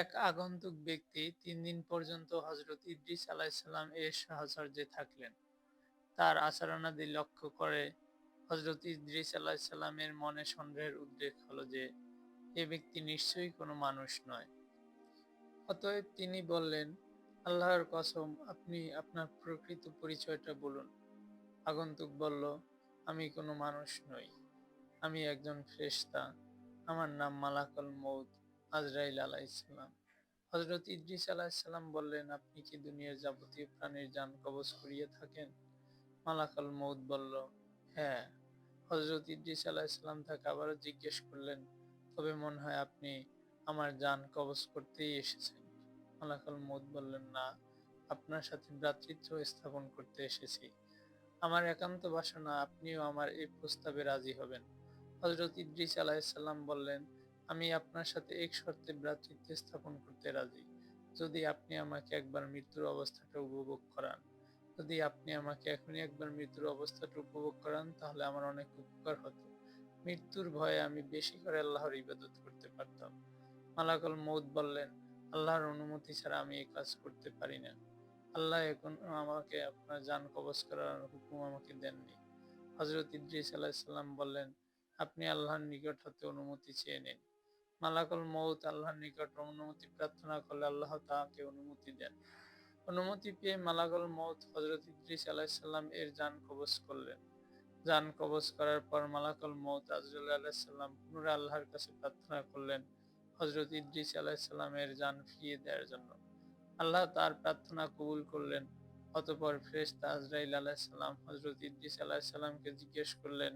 এক আগন্তুক ব্যক্তি তিন দিন পর্যন্ত হজরত ইদ্রিস আলাইসাল্লাম এর সাহচর্যে থাকলেন। তার আচরণাদি লক্ষ্য করে হজরত ইদ্রিস আলাইসাল্লামের মনে সন্দেহের উদ্রেক হলো যে, এ ব্যক্তি নিশ্চয়ই কোনো মানুষ নয়। অতএব তিনি বললেন, আল্লাহর কসম, আপনি আপনার প্রকৃত পরিচয়টা বলুন। আগন্তুক বলল, আমি কোনো মানুষ নই। আমি একজন ফ্রেস্তা আমার নাম মালাকল মৌত আজরাইল আলাইসাল্লাম হজরত ইদ্রিস আলাইসাল্লাম বললেন, আপনি কি দুনিয়ার যাবতীয় প্রাণীর যান কবজ করিয়ে থাকেন? মালাকাল মৌত বলল হ্যাঁ। হজরত ইদ্রিস আলাইসাল্লাম তাকে আবারও জিজ্ঞেস করলেন, তবে মনে হয় আপনি আমার যান কবজ করতেই এসেছেন? মালাকাল মৌত বললেন, না, আপনার সাথে ভ্রাতৃত্ব স্থাপন করতে এসেছি। আমার একান্ত বাসনা, আপনিও আমার এই প্রস্তাবে রাজি হবেন। হজরত ইদ্রিস আলাইসাল্লাম বললেন আমি আপনার সাথে এক শর্তে ভ্রাতৃত্ব স্থাপন করতে রাজি। যদি আপনি আমাকে একবার মৃত্যুর অবস্থাটা উপভোগ করান। যদি আপনি আমাকে এখনই একবার মৃত্যুর অবস্থাটা উপভোগ করান, তাহলে আমার অনেক উপকার হতো। মৃত্যুর ভয়ে আমি বেশি করে আল্লাহর ইবাদত করতে পারতাম। মালাকল মৌদ বললেন, আল্লাহর অনুমতি ছাড়া আমি এই কাজ করতে পারি না। আল্লাহ এখন আমাকে আপনার যান কবচ করার হুকুম আমাকে দেননি। হজরত ইদ্রিস আলাহিসাল্লাম বললেন, আপনি আল্লাহর নিকট হতে অনুমতি চেয়ে নিন। মালাকুল মৌত আল্লাহর নিকট অনুমতি প্রার্থনা করলে আল্লাহ তাহাকে অনুমতি দেন। অনুমতি পেয়ে মালাকুল মৌত হজরত ইদ্রিস আলাহিসাল্লাম এর যান কবচ করলেন। যান কবচ করার পর মালাকুল মৌত আজরুল আলাহিসাল্লাম পুনরায় আল্লাহর কাছে প্রার্থনা করলেন হজরত ইদ্রিস আলাহিসাল্লামের যান ফিরিয়ে দেওয়ার জন্য। আল্লাহ তার প্রার্থনা কবুল করলেন। অতপর ফ্রেস্তা আজরাইল আলাহিসাল্লাম হজরত ইদ্রিস আলাহিসাল্লামকে জিজ্ঞেস করলেন,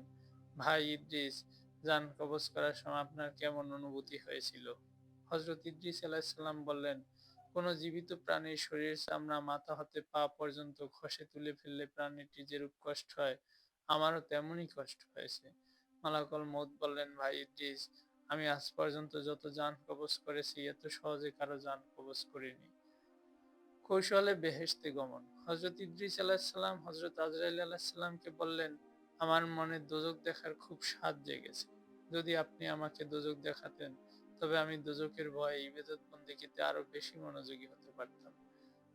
ভাই ইদ্রিস যান, কবজ করার সময় আপনার কেমন অনুভূতি হয়েছিল? হজরত ইদ্রিস আলাহিসাল্লাম বললেন, কোনো জীবিত প্রাণীর শরীর চামড়া মাথা হতে পা পর্যন্ত খসে তুলে ফেললে প্রাণীটি যেরূপ কষ্ট হয়, আমারও তেমনই কষ্ট হয়েছে। মালাকল মত বললেন, ভাই ইদ্রিস, আমি আজ পর্যন্ত যত যান কবজ করেছি, এত সহজে কারও যান কবজ করিনি। কৌশলে বেহেস্তে গমন। হজরত ইদ্রিস আলাহিসাল্লাম হজরত আজরাইল আলাহিসাল্লামকে বললেন আমার মনে দোজক দেখার খুব স্বাদ জেগেছে। যদি আপনি আমাকে দোজক দেখাতেন, তবে আমি দোজকের ভয়ে ইবেদত বন্দিকিতে আরও বেশি মনোযোগী হতে পারতাম।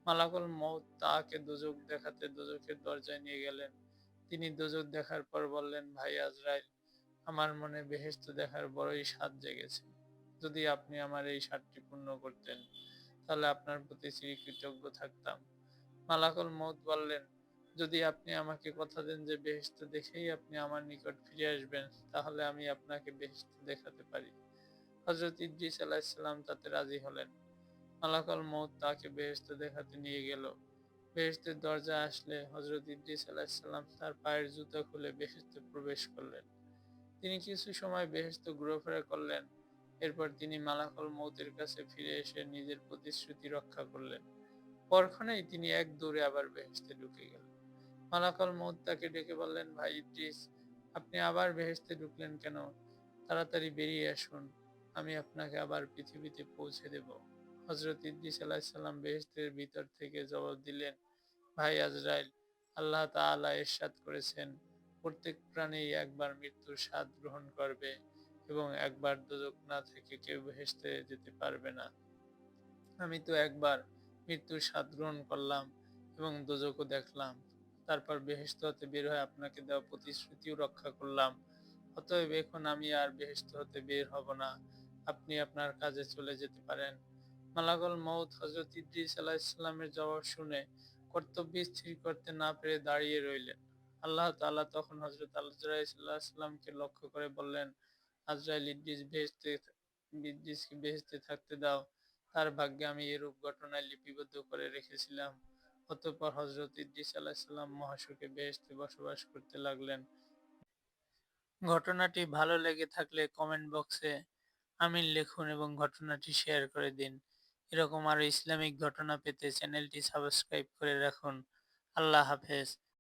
মালাকুল মৌত তাকে দোজক দেখাতে দোজকের দরজায় নিয়ে গেলেন। তিনি দোজক দেখার পর বললেন, ভাই আজরাইল, আমার মনে বেহেস্ত দেখার বড়ই স্বাদ জেগেছে। যদি আপনি আমার এই স্বাদটি পূর্ণ করতেন, তাহলে আপনার প্রতি কৃতজ্ঞ থাকতাম। মালাকুল মৌত বললেন যদি আপনি আমাকে কথা দেন যে বেহেস্ত দেখেই আপনি আমার নিকট ফিরে আসবেন, তাহলে আমি আপনাকে বেহেস্ত দেখাতে পারি। হজরত ইদ্রিস আলাহিসাল্লাম তাতে রাজি হলেন। মালাকল মৌত তাকে বেহেস্ত দেখাতে নিয়ে গেল। বেহেস্তের দরজা আসলে হজরত ইদ্রিস আলাহিসাল্লাম তার পায়ের জুতা খুলে বেহেস্তে প্রবেশ করলেন। তিনি কিছু সময় বেহেস্ত ঘুরোফেরা করলেন। এরপর তিনি মালাকল মৌতের কাছে ফিরে এসে নিজের প্রতিশ্রুতি রক্ষা করলেন। পরক্ষণেই তিনি এক দৌড়ে আবার বেহেস্তে ঢুকে গেলেন। মালাকাল মৌত তাকে ডেকে বললেন, ভাই ইদ্রিস আপনি আবার বেহেস্তে ঢুকলেন কেন? তাড়াতাড়ি বেরিয়ে আসুন, আমি আপনাকে আবার পৃথিবীতে পৌঁছে দেব। হজরত ইদ্রিস আলাহিসাল্লাম বেহেস্তের ভিতর থেকে জবাব দিলেন, ভাই আজরাইল, আল্লাহ তাআলা এরশাদ করেছেন। প্রত্যেক প্রাণী একবার মৃত্যুর স্বাদ গ্রহণ করবে এবং একবার দোজক না থেকে কেউ বেহেস্তে যেতে পারবে না। আমি তো একবার মৃত্যুর স্বাদ গ্রহণ করলাম এবং দোজকও দেখলাম। তারপর বেহেস্ত হতে বের হয়ে আপনাকে দেওয়া প্রতিশ্রুতিও রক্ষা করলাম। অতএব এখন আমি আর বেহেস্ত হতে বের হব না। আপনি আপনার কাজে চলে যেতে পারেন। মালাগল মৌত হজরত ইদ্রিস আলাহিসাল্লামের জবাব শুনে কর্তব্য স্থির করতে না পেরে দাঁড়িয়ে রইলেন। আল্লাহ তাল্লাহ তখন হজরত আল্লাহামকে লক্ষ্য করে বললেন, আজরাইল, ইদ্রিস বেহেস্তে ইদ্রিসকে বেহেস্তে থাকতে দাও। তার ভাগ্যে আমি এরূপ ঘটনায় লিপিবদ্ধ করে রেখেছিলাম। অতঃপর হজরত ইদ্রিস আলাহিসাল্লাম মহাসুখে বেহেস্তে বসবাস করতে লাগলেন। ঘটনাটি ভালো লেগে থাকলে কমেন্ট বক্সে আমিন লিখুন এবং ঘটনাটি শেয়ার করে দিন। এরকম আরও ইসলামিক ঘটনা পেতে চ্যানেলটি সাবস্ক্রাইব করে রাখুন। আল্লাহ হাফেজ।